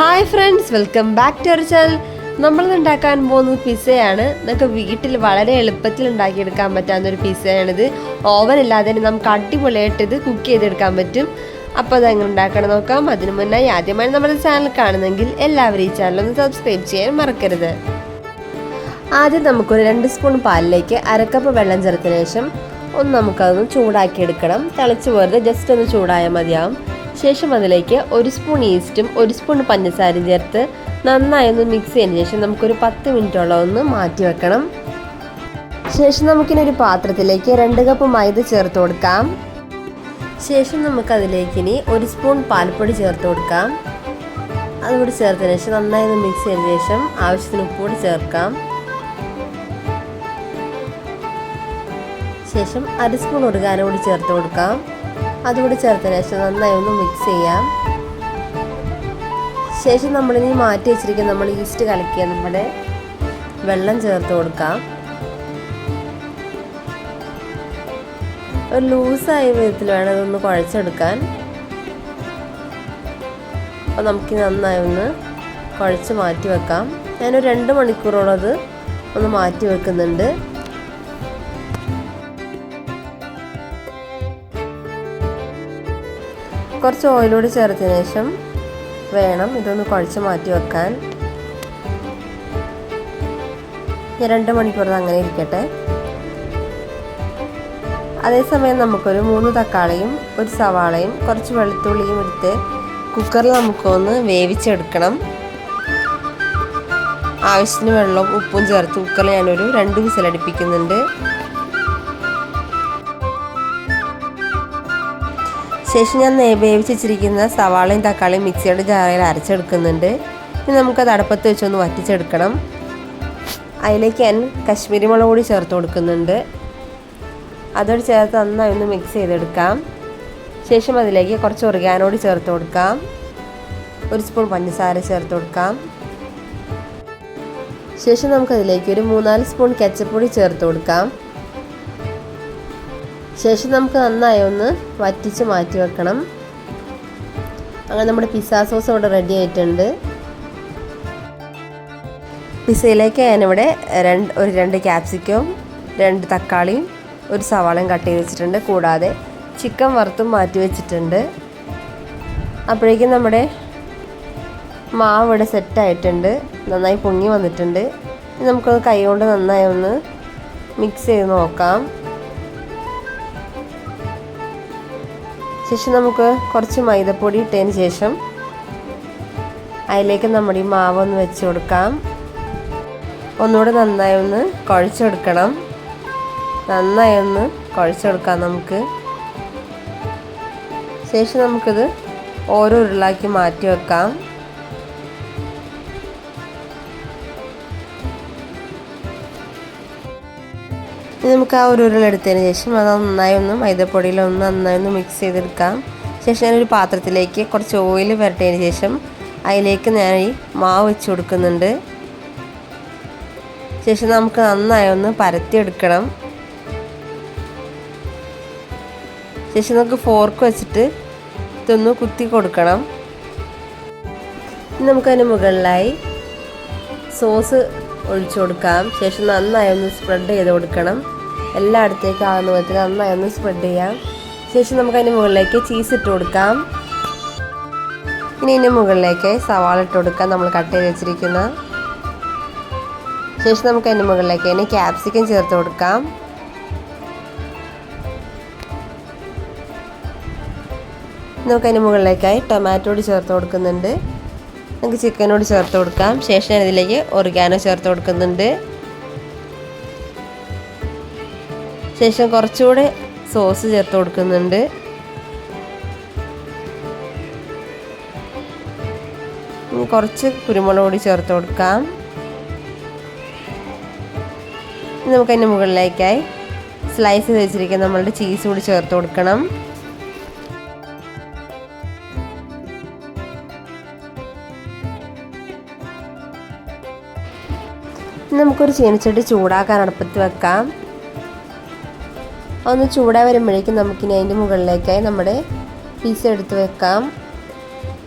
Hi friends welcome back to channel നമ്മൾ ഉണ്ടാക്കാൻ പോകുന്നത് പിസ്സയാണ് നമുക്ക് വീട്ടിൽ വളരെ എളുപ്പത്തിൽ ഉണ്ടാക്കിയെടുക്കാൻ പറ്റാവുന്ന ഒരു പിസ്സയാണിത് ഓവൻ ഇല്ലാതെ തന്നെ നമുക്ക് അടിപൊളിയായിട്ട് ഇത് കുക്ക് ചെയ്തെടുക്കാൻ പറ്റും. അപ്പോൾ അത് ഉണ്ടാക്കണം നോക്കാം. അതിനു മുന്നായി ആദ്യമായി നമ്മുടെ ചാനൽ കാണുന്നെങ്കിൽ എല്ലാവരും ഈ ചാനൽ ഒന്ന് സബ്സ്ക്രൈബ് ചെയ്യാൻ മറക്കരുത്. ആദ്യം നമുക്കൊരു രണ്ട് സ്പൂൺ പാലിലേക്ക് അരക്കപ്പ് വെള്ളം ചേർത്തതിന് ശേഷം ഒന്ന് നമുക്കതൊന്ന് ചൂടാക്കി എടുക്കണം തിളച്ച് പോരുത്. ജസ്റ്റ് ഒന്ന് ചൂടായാൽ മതിയാവും. ശേഷം അതിലേക്ക് ഒരു സ്പൂൺ ഈസ്റ്റും ഒരു സ്പൂൺ പഞ്ചസാരയും ചേർത്ത് നന്നായി ഒന്ന് മിക്സ് ചെയ്തതിന് ശേഷം നമുക്കൊരു പത്ത് മിനിറ്റോളം ഒന്ന് മാറ്റി വെക്കണം. ശേഷം നമുക്കിനി ഒരു പാത്രത്തിലേക്ക് രണ്ട് കപ്പ് മൈദ ചേർത്ത് കൊടുക്കാം. ശേഷം നമുക്കതിലേക്ക് ഇനി ഒരു സ്പൂൺ പാൽപ്പൊടി ചേർത്ത് കൊടുക്കാം. അതുകൂടി ചേർത്തതിന് ശേഷം നന്നായി ഒന്ന് മിക്സ് ചെയ്തതിന് ശേഷം ആവശ്യത്തിന് ഉപ്പ് കൂടി ചേർക്കാം. ശേഷം അര സ്പൂൺ കാനം കൂടി ചേർത്ത് കൊടുക്കാം. അതുകൂടി ചേർത്തതിന് ശേഷം നന്നായി ഒന്ന് മിക്സ് ചെയ്യാം. ശേഷം നമ്മളിനി മാറ്റി വെച്ചിരിക്കുന്ന നമ്മൾ ഈസ്റ്റ് കലക്കിയ നമ്മുടെ വെള്ളം ചേർത്ത് കൊടുക്കാം. ഒരു ലൂസായ വിധത്തിൽ വേണം അതൊന്ന് കുഴച്ചെടുക്കാൻ. അപ്പോൾ നമുക്ക് നന്നായി ഒന്ന് കുഴച്ച് മാറ്റി വെക്കാം. ഞാനൊരു രണ്ട് മണിക്കൂറോളം അത് ഒന്ന് മാറ്റി വെക്കുന്നുണ്ട്. കുറച്ച് ഓയിലൂടെ ചേർത്തതിന് ശേഷം വേണം ഇതൊന്ന് കുഴച്ച് മാറ്റി വെക്കാൻ. രണ്ട് മണിക്കൂർ അങ്ങനെ ഇരിക്കട്ടെ. അതേസമയം നമുക്കൊരു മൂന്ന് തക്കാളിയും ഒരു സവാളയും കുറച്ച് വെളുത്തുള്ളിയും എടുത്ത് കുക്കറിൽ നമുക്കൊന്ന് വേവിച്ചെടുക്കണം. ആവശ്യത്തിന് വെള്ളവും ഉപ്പും ചേർത്ത് കുക്കറിൽ ഞാനൊരു രണ്ട് വിസിലടിപ്പിക്കുന്നുണ്ട്. ശേഷം ഞാൻ വേവിച്ചിരിക്കുന്ന സവാളയും തക്കാളിയും മിക്സിയുടെ ജാറയിൽ അരച്ചെടുക്കുന്നുണ്ട്. ഇനി നമുക്കത് അടുപ്പത്ത് വെച്ചൊന്ന് വറ്റിച്ചെടുക്കണം. അതിലേക്ക് ഞാൻ കശ്മീരി മുളക് കൂടി ചേർത്ത് കൊടുക്കുന്നുണ്ട്. അതോട് ചേർത്ത് നന്നായി ഒന്ന് മിക്സ് ചെയ്തെടുക്കാം. ശേഷം അതിലേക്ക് കുറച്ച് ഉറുകാനോട് ചേർത്ത് കൊടുക്കാം. ഒരു സ്പൂൺ പഞ്ചസാര ചേർത്ത് കൊടുക്കാം. ശേഷം നമുക്കതിലേക്ക് ഒരു മൂന്നാൽ സ്പൂൺ കെച്ചപ്പൊടി ചേർത്ത് കൊടുക്കാം. ശേഷം നമുക്ക് നന്നായി ഒന്ന് വറ്റിച്ച് മാറ്റി വെക്കണം. അങ്ങനെ നമ്മുടെ പിസ്സ സോസ് ഇവിടെ റെഡി ആയിട്ടുണ്ട്. പിസയിലേക്ക് ഞാനിവിടെ രണ്ട് ഒരു രണ്ട് ക്യാപ്സിക്കവും രണ്ട് തക്കാളിയും ഒരു സവാളയും കട്ട് ചെയ്ത് വെച്ചിട്ടുണ്ട്. കൂടാതെ ചിക്കൻ വറുത്തും മാറ്റി വെച്ചിട്ടുണ്ട്. അപ്പോഴേക്കും നമ്മുടെ മാവ് ഇവിടെ സെറ്റായിട്ടുണ്ട് നന്നായി പൊങ്ങി വന്നിട്ടുണ്ട്. നമുക്കൊന്ന് കൈ കൊണ്ട് നന്നായി ഒന്ന് മിക്സ് ചെയ്ത് നോക്കാം. ശേഷം നമുക്ക് കുറച്ച് മൈദപ്പൊടി ഇട്ടതിന് ശേഷം അതിലേക്ക് നമ്മുടെ ഈ മാവ് ഒന്ന് വെച്ച് കൊടുക്കാം. ഒന്നുകൂടെ നന്നായി ഒന്ന് കുഴച്ചെടുക്കണം. നന്നായി ഒന്ന് കുഴച്ചെടുക്കാം നമുക്ക്. ശേഷം നമുക്കിത് ഓരോ ഉരുളാക്കി മാറ്റി വെക്കാം. ഇനി നമുക്ക് ആ ഒരു ഉരുളെടുത്തതിന് ശേഷം അത് നന്നായി ഒന്ന് മൈദപ്പൊടിയിൽ ഒന്ന് നന്നായി ഒന്ന് മിക്സ് ചെയ്തെടുക്കാം. ശേഷം ഞാനൊരു പാത്രത്തിലേക്ക് കുറച്ച് ഓയിൽ വരട്ടതിന് ശേഷം അതിലേക്ക് ഞാൻ ഈ മാവ് വെച്ച് കൊടുക്കുന്നുണ്ട്. ശേഷം നമുക്ക് നന്നായി ഒന്ന് പരത്തിയെടുക്കണം. ശേഷം നമുക്ക് ഫോർക്ക് വെച്ചിട്ട് ഇതൊന്ന് കുത്തി കൊടുക്കണം. നമുക്കതിന് മുകളിലായി സോസ് ഒഴിച്ചു കൊടുക്കാം. ശേഷം നന്നായി ഒന്ന് സ്പ്രെഡ് ചെയ്ത് കൊടുക്കണം. എല്ലായിടത്തേക്കും ആകുന്ന വിധത്തിൽ നന്നായി ഒന്ന് സ്പ്രെഡ് ചെയ്യാം. ശേഷം നമുക്ക് അതിന് മുകളിലേക്ക് ചീസ് ഇട്ട് കൊടുക്കാം. ഇനി ഇതിന് മുകളിലേക്ക് സവാള ഇട്ട് കൊടുക്കാം നമ്മൾ കട്ട് ചെയ്ത് വെച്ചിരിക്കുന്ന. ശേഷം നമുക്ക് അതിന് മുകളിലേക്ക് അതിന് ക്യാപ്സിക്കം ചേർത്ത് കൊടുക്കാം. നമുക്ക് അതിന് മുകളിലേക്കായി ടൊമാറ്റോട് ചേർത്ത് കൊടുക്കുന്നുണ്ട്. നമുക്ക് ചിക്കനോട് ചേർത്ത് കൊടുക്കാം. ശേഷം ഇതിലേക്ക് ഒറിഗാനോ ചേർത്ത് കൊടുക്കുന്നുണ്ട്. ശേഷം കുറച്ചുകൂടെ സോസ് ചേർത്ത് കൊടുക്കുന്നുണ്ട്. കുറച്ച് കുരുമുളക് പൊടി ചേർത്ത് കൊടുക്കാം. നമുക്കതിന്റെ മുകളിലേക്കായി സ്ലൈസ് വെച്ചിരിക്കുന്ന നമ്മളുടെ ചീസ് കൂടി ചേർത്ത് കൊടുക്കണം. നമുക്കൊരു ചീനച്ചട്ടി ചൂടാക്കാൻ അടുപ്പത്ത് വെക്കാം. ഒന്ന് ചൂടായി വരുമ്പോഴേക്കും നമുക്കിനി അതിന്റെ മുകളിലേക്കായി നമ്മുടെ പീസ് എടുത്ത് വെക്കാം.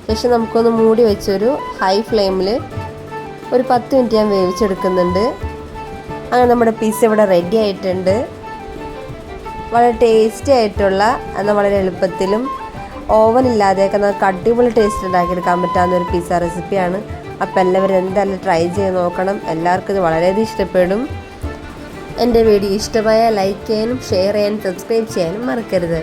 ശേഷം നമുക്കൊന്ന് മൂടി വെച്ചൊരു ഹൈ ഫ്ലെയിമിൽ ഒരു പത്ത് മിനിറ്റ് ഞാൻ വേവിച്ചെടുക്കുന്നുണ്ട്. അങ്ങനെ നമ്മുടെ പിസ്സ ഇവിടെ റെഡി ആയിട്ടുണ്ട്. വളരെ ടേസ്റ്റി ആയിട്ടുള്ള എന്നാൽ വളരെ എളുപ്പത്തിലും ഓവൻ ഇല്ലാതെയൊക്കെ നമുക്ക് അടിപൊളി ടേസ്റ്റ് ഉണ്ടാക്കിയെടുക്കാൻ പറ്റാവുന്ന ഒരു പിസ്സ റെസിപ്പിയാണ് അപ്പോൾ എല്ലാവരും എന്തായാലും ട്രൈ ചെയ്ത് നോക്കണം. എല്ലാവർക്കും ഇത് വളരെയധികം ഇഷ്ടപ്പെടും. എന്റെ വീഡിയോ ഇഷ്ടമായ ലൈക്ക് ചെയ്യാനും ഷെയർ ചെയ്യാനും സബ്സ്ക്രൈബ് ചെയ്യാനും മറക്കരുത്.